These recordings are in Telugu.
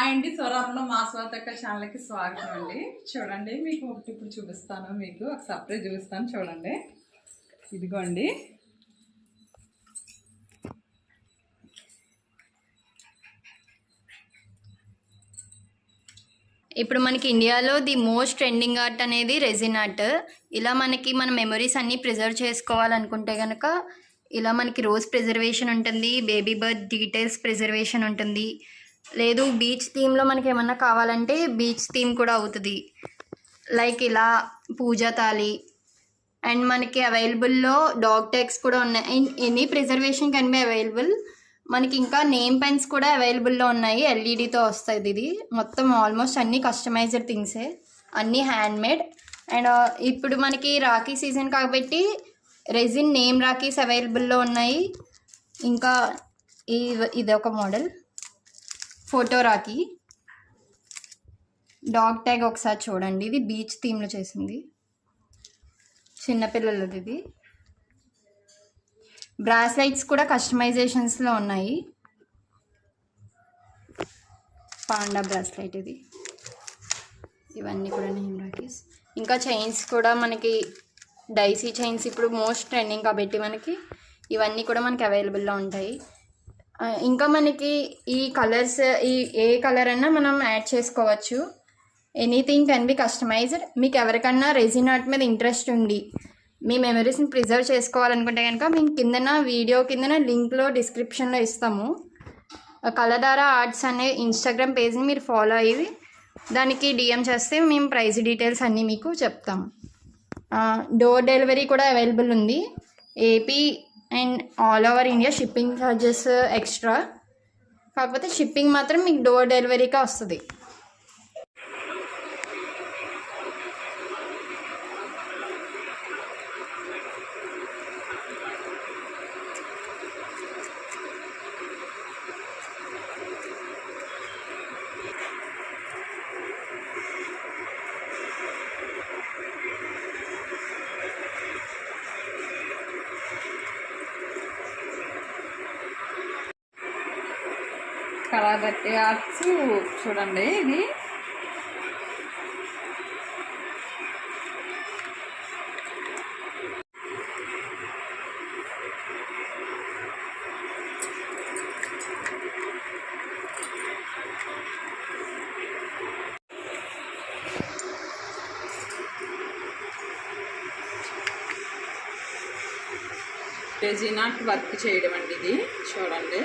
హాయ్ అండి స్వరాల్లో మా స్వాతక ఛానల్కి స్వాగతం అండి. చూడండి మీకు ఒకటి ఇప్పుడు చూపిస్తాను మీకు ఒక సర్ప్రైజ్ చూపిస్తాను చూడండి. ఇదిగోండి. ఇప్పుడు మనకి ఇండియాలో ది మోస్ట్ ట్రెండింగ్ ఆర్ట్ అనేది రెజిన్ ఆర్ట్. ఇలా మనకి మన మెమరీస్ అన్నీ ప్రిజర్వ్ చేసుకోవాలనుకుంటే కనుక ఇలా మనకి రోజ్ ప్రిజర్వేషన్ ఉంటుంది బేబీ బర్త్ డీటెయిల్స్ ప్రిజర్వేషన్ ఉంటుంది. లేదు బీచ్ థీమ్లో మనకి ఏమన్నా కావాలంటే బీచ్ థీమ్ కూడా అవుతుంది. లైక్ ఇలా పూజా తాళి. అండ్ మనకి అవైలబుల్లో డాగ్ ట్యాగ్స్ కూడా ఉన్నాయి. And any preservation can be available మనకి ఇంకా నేమ్ పెన్స్ కూడా అవైలబుల్లో ఉన్నాయి. ఎల్ఈడితో వస్తుంది ఇది. మొత్తం ఆల్మోస్ట్ అన్నీ కస్టమైజ్డ్ థింగ్సే అన్నీ హ్యాండ్మేడ్ అండ్ ఇప్పుడు మనకి రాఖీ సీజన్ కాబట్టి రెజిన్ నేమ్ రాఖీస్ అవైలబుల్లో ఉన్నాయి. ఇంకా ఈ ఇది ఒక model photo rakhi. Dog tag ఒకసారి చూడండి. ఇది బీచ్ థీమ్లో చేసింది. చిన్నపిల్లలది ఇది. బ్రాస్లైట్స్ కూడా కస్టమైజేషన్స్లో ఉన్నాయి. పాండా బ్రాస్లైట్ ఇది. ఇవన్నీ కూడా నేమ్ రాకీస్. ఇంకా చైన్స్ కూడా మనకి డైసీ చైన్స్ ఇప్పుడు మోస్ట్ ట్రెండింగ్ కాబట్టి మనకి ఇవన్నీ కూడా మనకి అవైలబుల్లో ఉంటాయి. ఇంకా మనకి ఈ కలర్స్ ఈ ఏ కలర్ అన్నా మనం యాడ్ చేసుకోవచ్చు. ఎనీథింగ్ కెన్ బి కస్టమైజ్డ్ మీకు ఎవరికన్నా రెజిన్ ఆర్ట్ మీద ఇంట్రెస్ట్ ఉండి మీ మెమరీస్ని ప్రిజర్వ్ చేసుకోవాలనుకుంటే కనుక మేము కిందన వీడియో కిందన లింక్లో డిస్క్రిప్షన్లో ఇస్తాము. కలదార ఆర్ట్స్ అనే ఇన్స్టాగ్రామ్ పేజ్ని మీరు ఫాలో అయ్యి దానికి డిఎం చేస్తే మేము ప్రైస్ డీటెయిల్స్ అన్నీ మీకు చెప్తాం. డోర్ డెలివరీ కూడా అవైలబుల్ ఉంది. AP and all over India shipping charges extra. కాకపోతే షిప్పింగ్ మాత్రం మీకు డోర్ డెలివరీగా వస్తుంది. కళాగట్టి ఆర్ట్స్ చూడండి ఇది. రెజినాట్ వర్క్ చేయడం అండి ఇది. చూడండి.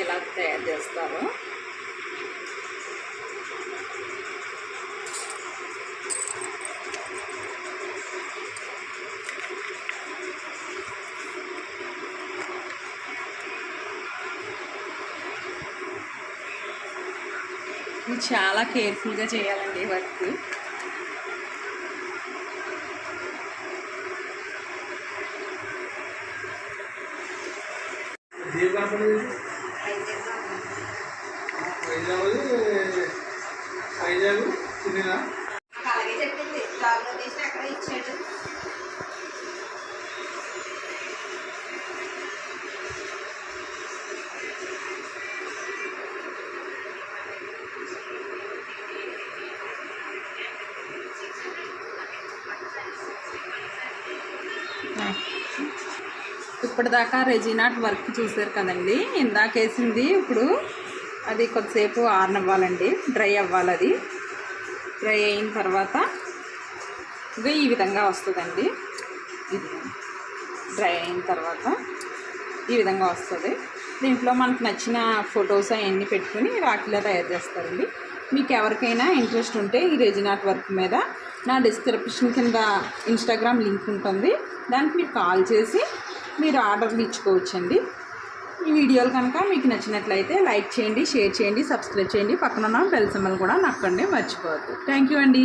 అనేది ఇలా తయారు చేస్తారు చాలా కేర్ఫుల్గా చేయాలండి వర్క్. ఏ కంపెనీ వైజాగ్ వైజాగ్ అలాగే చెప్పింది. జాబ్లో తీసి అక్కడ ఇచ్చాడు. ఇప్పటిదాకా రెజీనాట్ వర్క్ చూసారు కదండి. ఇందాకేసింది ఇప్పుడు అది కొద్దిసేపు ఆరనివ్వాలండి. డ్రై అవ్వాలి అది డ్రై అయిన తర్వాత ఇంకా ఈ విధంగా వస్తుందండి. ఇది డ్రై అయిన తర్వాత ఈ విధంగా వస్తుంది. దీంట్లో మనకు నచ్చిన ఫొటోస్ అవన్నీ పెట్టుకుని రాఖీలో తయారు చేస్తారండి. మీకు ఎవరికైనా ఇంట్రెస్ట్ ఉంటే ఈ రెజినాట్ వర్క్ మీద నా డిస్క్రిప్షన్ కింద ఇన్స్టాగ్రామ్ లింక్ ఉంటుంది. దానికి మీరు కాల్ చేసి మీరు ఆర్డర్లు ఇచ్చుకోవచ్చండి. ఈ వీడియోలు కనుక మీకు నచ్చినట్లయితే లైక్ చేయండి షేర్ చేయండి సబ్స్క్రైబ్ చేయండి. పక్కన ఉన్న బెల్ సింబల్ కూడా నక్కండి మర్చిపోవద్దు. థ్యాంక్ యూ అండి.